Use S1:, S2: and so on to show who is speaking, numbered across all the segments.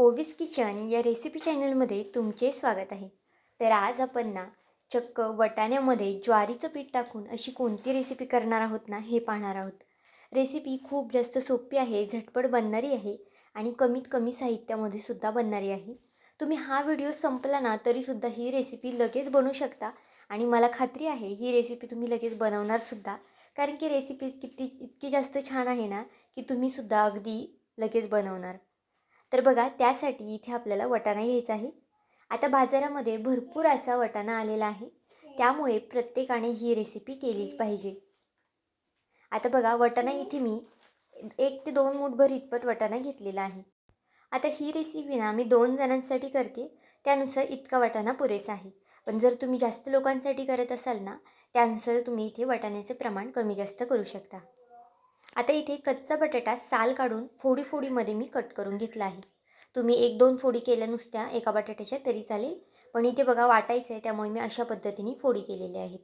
S1: Ovis kitchen या recipe चॅनलमध्ये तुमचे स्वागत आहे. तर आज आपण ना चक्क वटाण्यामध्ये ज्वारीचं पीठ टाकून अशी कोणती रेसिपी करणार आहोत ना हे पाहणार आहोत. रेसिपी खूप जास्त सोपी आहे झटपट बनणारी आहे आणि कमीत कमी साहित्यामध्ये सुद्धा बनणारी आहे. तुम्ही हा व्हिडिओ संपला ना तरीसुद्धा ही रेसिपी लगेच बनवू शकता आणि मला खात्री आहे ही रेसिपी तुम्ही लगेच बनवणारसुद्धा कारण की रेसिपी किती इतकी जास्त छान आहे ना की तुम्हीसुद्धा अगदी लगेच बनवणार. तर बघा त्यासाठी इथे आपल्याला वटाणा घ्यायचा आहे. आता बाजारामध्ये भरपूर असा वटाणा आलेला आहे. त्यामुळे प्रत्येकाने ही रेसिपी केलीच पाहिजे. आता बघा वटाणा इथे मी एक ते दोन मूठभर इतपत वटाणा घेतलेला आहे. आता ही रेसिपी ना मी दोन जणांसाठी करते. त्यानुसार इतका वटाणा पुरेसा आहे. पण जर तुम्ही जास्त लोकांसाठी करत असाल ना त्यानुसार तुम्ही इथे वटाण्याचे प्रमाण कमी जास्त करू शकता. आता इथे कच्चा बटाटा साल काढून फोडी फोडीमध्ये मी कट करून घेतला आहे. तुम्ही एक दोन फोडी केल्या नुसत्या एका बटाट्याच्या तरी चालेल. पण इथे बघा वाटायचं आहे त्यामुळे मी अशा पद्धतीने फोडी केलेल्या आहेत.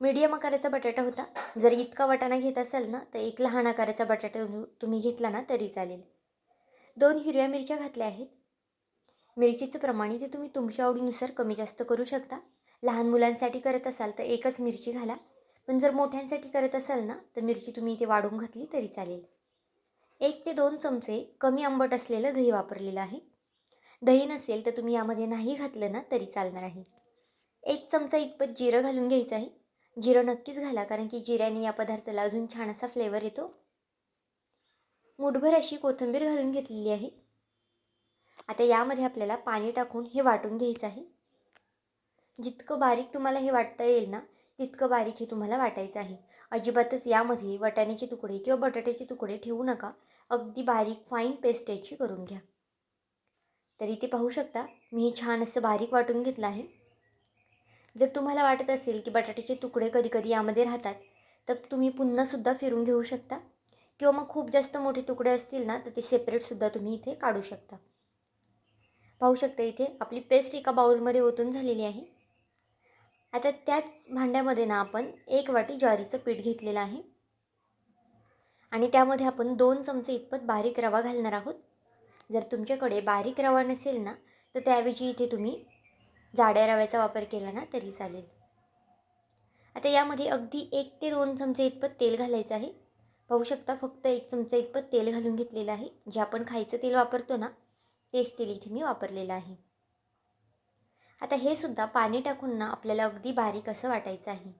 S1: मीडियम आकाराचा बटाटा होता. जर इतका वाटाणा घेत असाल ना तर एक लहान आकाराचा बटाटा तुम्ही घेतला ना तरी चालेल. दोन हिरव्या मिरच्या घातल्या आहेत. मिरचीचं प्रमाण इथे तुम्ही तुमच्या आवडीनुसार कमी जास्त करू शकता. लहान मुलांसाठी करत असाल तर एकच मिरची घाला. पण जर मोठ्यांसाठी करत असाल ना तर मिरची तुम्ही इथे वाढून घातली तरी चालेल. एक ते दोन चमचे कमी आंबट असलेलं दही वापरलेलं आहे. दही नसेल तर तुम्ही यामध्ये नाही घातलं ना तरी चालणार आहे. एक चमचा इतपत जिरं घालून घ्यायचं आहे. जिरं नक्कीच घाला कारण की जिऱ्याने या पदार्थाला अजून छान असा फ्लेवर येतो. मुठभर अशी कोथिंबीर घालून घेतलेली आहे. आता यामध्ये आपल्याला पाणी टाकून हे वाटून घ्यायचं आहे. जितकं बारीक तुम्हाला हे वाटता येईल ना तितकं बारीक हे तुम्हाला वाटायचं आहे. अजिबातच यामध्ये वाटाण्याचे तुकडे किंवा बटाट्याचे तुकडे ठेवू नका. अगदी बारीक फाईन पेस्ट याची करून घ्या. तर इथे पाहू शकता मी हे छान असं बारीक वाटून घेतलं आहे. जर तुम्हाला वाटत असेल की बटाट्याचे तुकडे कधीकधी यामध्ये राहतात तर तुम्ही पुन्हासुद्धा फिरून घेऊ शकता. किंवा मग खूप जास्त मोठे तुकडे असतील ना तर ते सेपरेटसुद्धा तुम्ही इथे काढू शकता. पाहू शकता इथे आपली पेस्ट एका बाउलमध्ये ओतून झालेली आहे. आता त्याच भांड्यामध्ये ना आपण एक वाटी ज्वारीचं पीठ घेतलेलं आहे. आणि त्यामध्ये आपण दोन चमचे इतपत बारीक रवा घालणार आहोत. जर तुमच्याकडे बारीक रवा नसेल ना तर त्याऐवजी इथे तुम्ही जाड्या रव्याचा वापर केला ना तरी चालेल. आता यामध्ये अगदी एक ते दोन चमचे इतपत तेल घालायचं आहे. पाहू शकता फक्त एक चमचा इतपत तेल घालून घेतलेलं आहे. जे आपण खायचं तेल वापरतो ना तेच तेल इथे मी वापरलेलं आहे. आता हे सुद्धा पाणी टाकून ना आपल्याला अगदी बारीक असं वाटायचं आहे.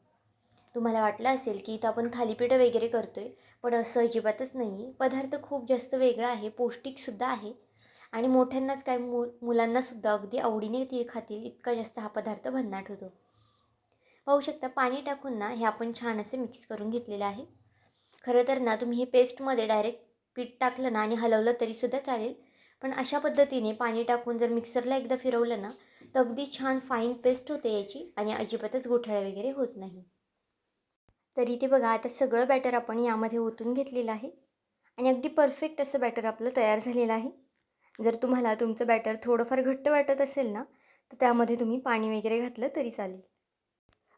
S1: तुम्हाला वाटलं असेल की इथं आपण थालीपीठं वगैरे करतो आहे पण असं अजिबातच नाही. आहे पदार्थ खूप जास्त वेगळा आहे पौष्टिकसुद्धा आहे. आणि मोठ्यांनाच काय मु मुलांनासुद्धा अगदी आवडीने ती खातील इतका जास्त हा पदार्थ भन्नाट होतो. पाहू शकता पाणी टाकून ना हे आपण छान असे मिक्स करून घेतलेलं आहे. खरं तर ना तुम्ही हे पेस्टमध्ये डायरेक्ट पीठ टाकलं ना आणि हलवलं तरीसुद्धा चालेल. पण अशा पद्धतीने पाणी टाकून जर मिक्सरला एकदा फिरवलं ना तर अगदी छान फाईन पेस्ट होते याची आणि अजिबातच गोठाळा वगैरे होत नाही. तर इथे बघा आता सगळं बॅटर आपण यामध्ये ओतून घेतलेलं आहे आणि अगदी परफेक्ट असं बॅटर आपलं तयार झालेलं आहे. जर तुम्हाला तुमचं बॅटर थोडंफार घट्ट वाटत असेल ना तर त्यामध्ये तुम्ही पाणी वगैरे घातलं तरी चालेल.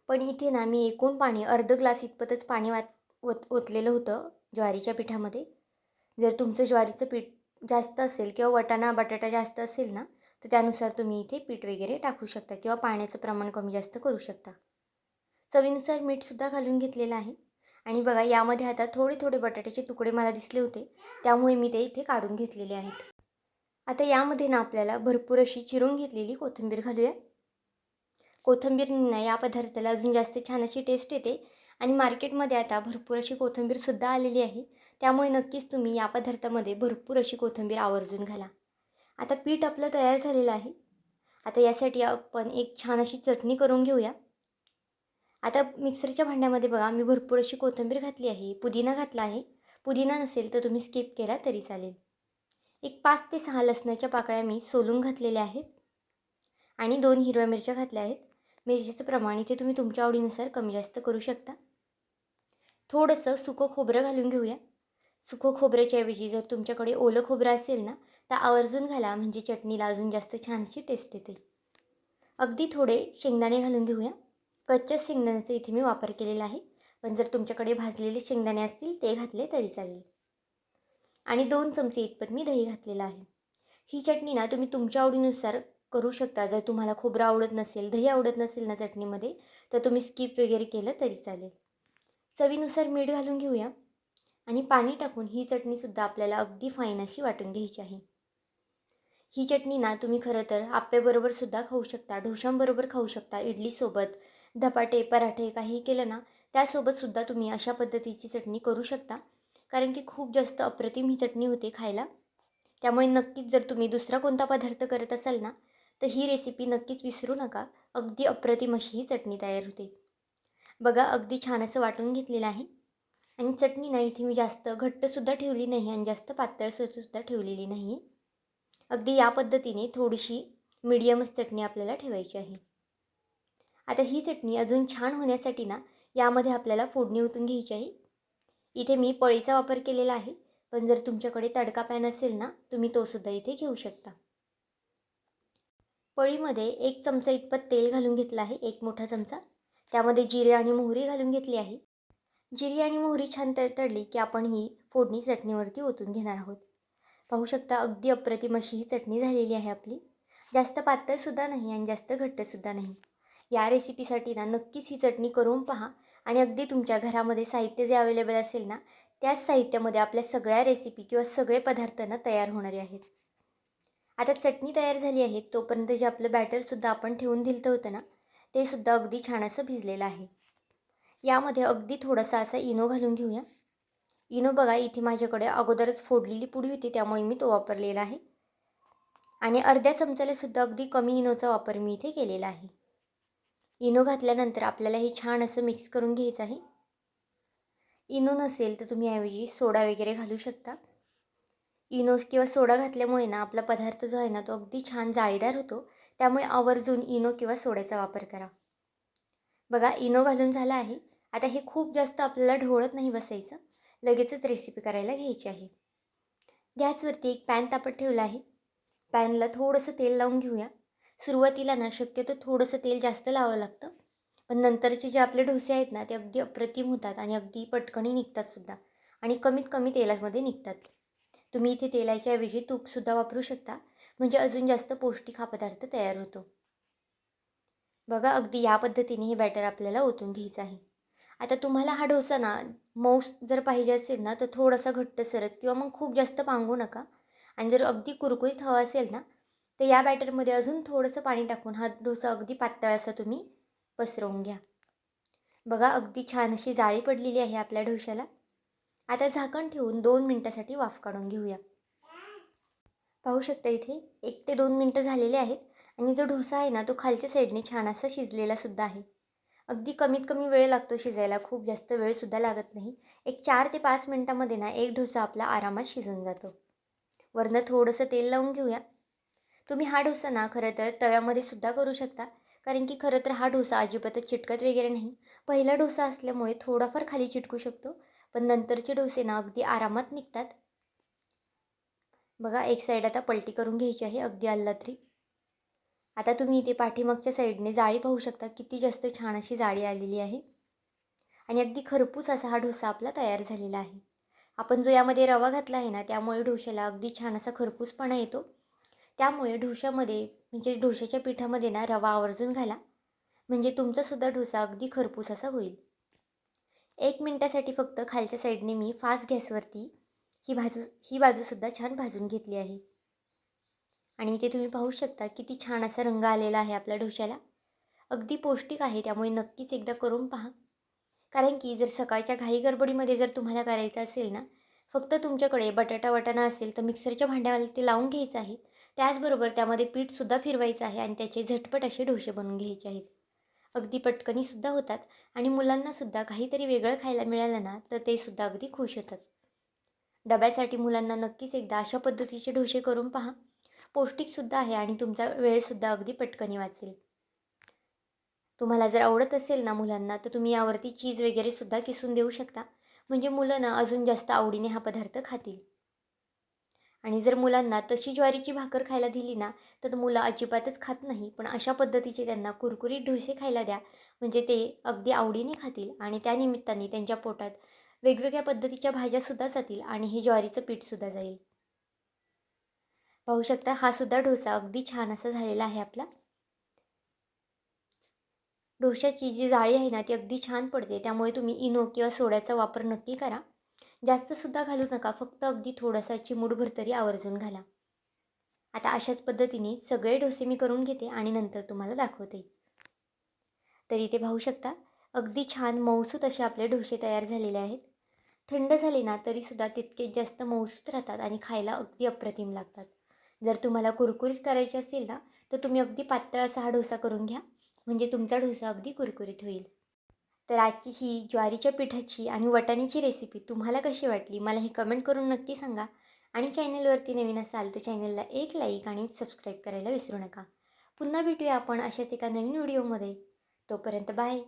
S1: पण इथे ना मी एकूण पाणी अर्ध ग्लास इतपतच पाणी वाच ओत ओतलेलं होतं ज्वारीच्या पिठामध्ये. जर तुमचं ज्वारीचं पीठ जास्त असेल किंवा वटाणा बटाटा जास्त असेल ना तर त्यानुसार तुम्ही इथे पीठ वगैरे टाकू शकता किंवा पाण्याचं प्रमाण कमी जास्त करू शकता. चवीनुसार मीठसुद्धा घालून घेतलेलं आहे. आणि बघा यामध्ये आता थोडे थोडे बटाट्याचे तुकडे मला दिसले होते. त्यामुळे मी ते इथे काढून घेतलेले आहेत. आता यामध्ये ना आपल्याला भरपूर अशी चिरून घेतलेली कोथिंबीर घालूया. कोथिंबीरना या पदार्थाला अजून जास्त छान अशी टेस्ट येते. आणि मार्केटमध्ये आता भरपूर अशी कोथिंबीरसुद्धा आलेली आहे. त्यामुळे नक्कीच तुम्ही या पदार्थामध्ये भरपूर अशी कोथिंबीर आवर्जून घाला. आता पीठ आपलं तयार झालेलं आहे. आता यासाठी आपण एक छान अशी चटणी करून घेऊया. आता मिक्सरच्या भांड्यामध्ये बघा मी भरपूर अशी कोथिंबीर घातली आहे पुदिना घातला आहे. पुदिना नसेल तर तुम्ही स्किप केला तरी चालेल. एक पाच ते सहा लसणाच्या पाकळ्या मी सोलून घातलेल्या आहेत. आणि दोन हिरव्या मिरच्या घातल्या आहेत. मिरचीचं प्रमाण इथे तुम्ही तुमच्या आवडीनुसार कमी जास्त करू शकता. थोडंसं सुकं खोबरं घालून घेऊया. सुकं खोबऱ्याच्या ऐवजी जर तुमच्याकडे ओलं खोबरं असेल ना तर आवर्जून घाला म्हणजे चटणीला अजून जास्त छानशी टेस्ट येते. अगदी थोडे शेंगदाणे घालून घेऊया. कच्च्या शेंगदाण्याचा इथे मी वापर केलेला आहे. पण जर तुमच्याकडे भाजलेले शेंगदाणे असतील ते घातले तरी चालेल. आणि दोन चमचे इतपत मी दही घातलेलं आहे. ही चटणी ना तुम्ही तुमच्या आवडीनुसार करू शकता. जर तुम्हाला खोबरं आवडत नसेल दही आवडत नसेल ना चटणीमध्ये तर तुम्ही स्किप वगैरे केलं तरी चालेल. चवीनुसार मीठ घालून घेऊया. आणि पाणी टाकून ही चटणीसुद्धा आपल्याला अगदी फाईन अशी वाटून घ्यायची आहे. ही चटणी ना तुम्ही खरं तर आप्याबरोबर सुद्धा खाऊ शकता ढोशांबरोबर खाऊ शकता इडलीसोबत धपाटे पराठे काही केलं ना त्यासोबतसुद्धा तुम्ही अशा पद्धतीची चटणी करू शकता. कारण की खूप जास्त अप्रतिम ही चटणी होते खायला. त्यामुळे नक्कीच जर तुम्ही दुसरा कोणता पदार्थ करत असाल ना तर ही रेसिपी नक्कीच विसरू नका. अगदी अप्रतिम अशी ही चटणी तयार होते. बघा अगदी छान असं वाटून घेतलेलं आहे. आणि चटणी ना इथे मी जास्त घट्टसुद्धा ठेवली नाही आणि जास्त पातळसुद्धा ठेवलेली नाही आहे अगदी या पद्धतीने थोडीशी मिडियमच चटणी आपल्याला ठेवायची आहे. आता ही चटणी अजून छान होण्यासाठी ना यामध्ये आपल्याला फोडणी ओतून घ्यायची आहे. इथे मी पळीचा वापर केलेला आहे पण जर तुमच्याकडे तडका पॅन असेल ना तुम्ही तोसुद्धा इथे घेऊ शकता. पळीमध्ये एक चमचा इतपत तेल घालून घेतलं आहे एक मोठा चमचा. त्यामध्ये जिरे आणि मोहरी घालून घेतली आहे. जिरी आणि मोहरी छान तडतडली की आपण ही फोडणी चटणीवरती ओतून घेणार आहोत. पाहू शकता अगदी अप्रतिम अशी ही चटणी झालेली आहे आपली. जास्त पातळसुद्धा नाही आणि जास्त घट्टसुद्धा नाही. या रेसिपीसाठी ना नक्कीच ही चटणी करून पहा आणि अगदी तुमच्या घरामध्ये साहित्य जे अवेलेबल असेल ना त्याच साहित्यामध्ये आपल्या सगळ्या रेसिपी किंवा सगळे पदार्थ ना तयार होणारे आहेत. आता चटणी तयार झाली आहे तोपर्यंत जे आपलं बॅटरसुद्धा आपण ठेवून दिलं होतं ना ते सुद्धा अगदी छान असं भिजलेलं आहे. यामध्ये अगदी थोडासा असा इनो घालून घेऊया. इनो बघा इथे माझ्याकडे अगोदरच फोडलेली पुडी होती त्यामुळे मी तो वापरलेला आहे. आणि अर्ध्या चमच्यालासुद्धा अगदी कमी इनोचा वापर मी इथे केलेला आहे. इनो घातल्यानंतर आपल्याला हे छान असं मिक्स करून घ्यायचं आहे. इनो नसेल तर तुम्ही ऐवजी सोडा वगैरे घालू शकता. इनो किंवा सोडा घातल्यामुळे ना आपला पदार्थ जो आहे ना तो अगदी छान जाळीदार होतो. त्यामुळे आवर्जून इनो किंवा सोड्याचा वापर करा. बघा इनो घालून झाला आहे. आता हे खूप जास्त आपल्याला ढोळत नाही बसायचं. लगेचच रेसिपी करायला घ्यायची आहे. गॅसवरती एक पॅन तापत ठेवला आहे. पॅनला थोडंसं तेल लावून घेऊया. सुरुवातीला ना शक्यतो थोडंसं तेल जास्त लावावं लागतं. पण नंतरचे जे आपले डोसे आहेत ना ते अगदी अप्रतिम होतात आणि अगदी पटकणी निघतात सुद्धा. आणि कमीत कमी तेलामध्ये निघतात. तुम्ही इथे तेलाच्या ऐवजी तूपसुद्धा वापरू शकता. म्हणजे अजून जास्त पौष्टिक हा पदार्थ तयार होतो. बघा अगदी या पद्धतीने हे बॅटर आपल्याला ओतून घ्यायचं आहे. आता तुम्हाला हा डोसा ना मऊस जर पाहिजे असेल ना तर थोडासा घट्ट सरच किंवा मग खूप जास्त पांगू नका. आणि जर अगदी कुरकुरीत हवा असेल ना तर या बॅटरमध्ये अजून थोडंसं पाणी टाकून हा डोसा अगदी पातळ असा तुम्ही पसरवून घ्या. बघा अगदी छान अशी जाळी पडलेली आहे आपल्या डोशाला आता झाकण ठेवून दोन मिनटासाठी वाफ काढून घेऊया. पाहू शकता इथे एक ते दोन मिनटं झालेले आहेत आणि जो डोसा आहे ना तो खालच्या साईडने छान असा शिजलेला सुद्धा आहे. अगदी कमीत कमी वेळ लागतो शिजायला. खूप जास्त वेळसुद्धा लागत नाही. एक चार ते पाच मिनटामध्ये ना एक डोसा आपला आरामात शिजून जातो. वरनं थोडंसं तेल लावून घेऊया. तुम्ही हा डोसा ना खरं तर तव्यामध्ये सुद्धा करू शकता. कारण की खरं तर हा डोसा अजिबातच चिटकत वगैरे नाही. पहिला डोसा असल्यामुळे थोडाफार खाली चिटकू शकतो. पण नंतरचे डोसे ना अगदी आरामात निघतात. बघा एक साईड आता पलटी करून घ्यायची आहे अगदी आल्लात्री आता तुम्ही इथे पाठीमागच्या साईडने जाळी पाहू शकता किती जास्त छान अशी जाळी आलेली आहे. आणि अगदी खरपूस असा हा डोसा आपला तयार झालेला आहे. आपण जो यामध्ये रवा घातला आहे ना त्यामुळे डोश्याला अगदी छान असा खरपूसपणा येतो. त्यामुळे डोशामध्ये म्हणजे डोशाच्या पिठामध्ये ना रवा आवर्जून घाला. म्हणजे तुमचासुद्धा डोसा अगदी खरपूस असा होईल. एक मिनटासाठी फक्त खालच्या साईडने मी फास्ट गॅसवरती ही भाजू ही बाजूसुद्धा छान भाजून घेतली आहे. आणि इथे तुम्ही पाहू शकता किती छान असा रंग आलेला आहे आपल्या डोश्याला. अगदी पौष्टिक आहे त्यामुळे नक्कीच एकदा करून पहा. कारण की जर सकाळच्या घाई गडबडीमध्ये जर तुम्हाला करायचं असेल ना फक्त तुमच्याकडे बटाटा वटाणा असेल तर मिक्सरच्या भांड्याला ते लावून घ्यायचं आहे. त्याचबरोबर त्यामध्ये पीठसुद्धा फिरवायचं आहे आणि त्याचे झटपट असे डोसे बनवून घ्यायचे आहेत. अगदी पटकनीसुद्धा होतात आणि मुलांनासुद्धा काहीतरी वेगळं खायला मिळालं ना तर ते सुद्धा अगदी खुश होतात. डब्यासाठी मुलांना नक्कीच एकदा अशा पद्धतीचे डोसे करून पहा. पौष्टिकसुद्धा आहे आणि तुमचा वेळसुद्धा अगदी पटकनी वाचेल. तुम्हाला जर आवडत असेल ना मुलांना तर तुम्ही यावरती चीज वगैरे सुद्धा किसून देऊ शकता. म्हणजे मुलं ना अजून जास्त आवडीने हा पदार्थ खातील. आणि जर मुलांना तशी ज्वारीची भाकर खायला दिली ना तर मुलं अजिबातच खात नाही. पण अशा पद्धतीचे त्यांना कुरकुरीत ढोसे खायला द्या. म्हणजे ते अगदी आवडीने खातील आणि त्या निमित्ताने त्यांच्या पोटात वेगवेगळ्या पद्धतीच्या भाज्यासुद्धा जातील आणि हे ज्वारीचं पीठसुद्धा जाईल. पाहू शकता हा सुद्धा डोसा अगदी छान असा झालेला आहे आपला. डोशाची जी जाळी आहे ना ती अगदी छान पडते. त्यामुळे तुम्ही इनो किंवा सोड्याचा वापर नक्की करा. जास्तसुद्धा घालू नका फक्त अगदी थोडासा चिमूटभर तरी आवर्जून घाला. आता अशाच पद्धतीने सगळे डोसे मी करून घेते आणि नंतर तुम्हाला दाखवते. तर इथे पाहू शकता अगदी छान मऊसूत असे आपले डोसे तयार झालेले आहेत. थंड झाले ना तरीसुद्धा तितकेच जास्त मऊसूत राहतात आणि खायला अगदी अप्रतिम लागतात. जर तुम्हाला कुरकुरीत करायची असेल ना तर तुम्ही अगदी पातळ असा हा डोसा करून घ्या. म्हणजे तुमचा डोसा अगदी कुरकुरीत होईल. तर आजची ही ज्वारीच्या पिठाची आणि वटाण्याची रेसिपी तुम्हाला कशी वाटली? मला हे कमेंट करून नक्की सांगा. आणि चॅनलवरती नवीन असाल तर चॅनलला एक लाईक आणि सबस्क्राईब करायला विसरू नका. पुन्हा भेटूया आपण अशाच एका नवीन व्हिडिओमध्ये तोपर्यंत बाय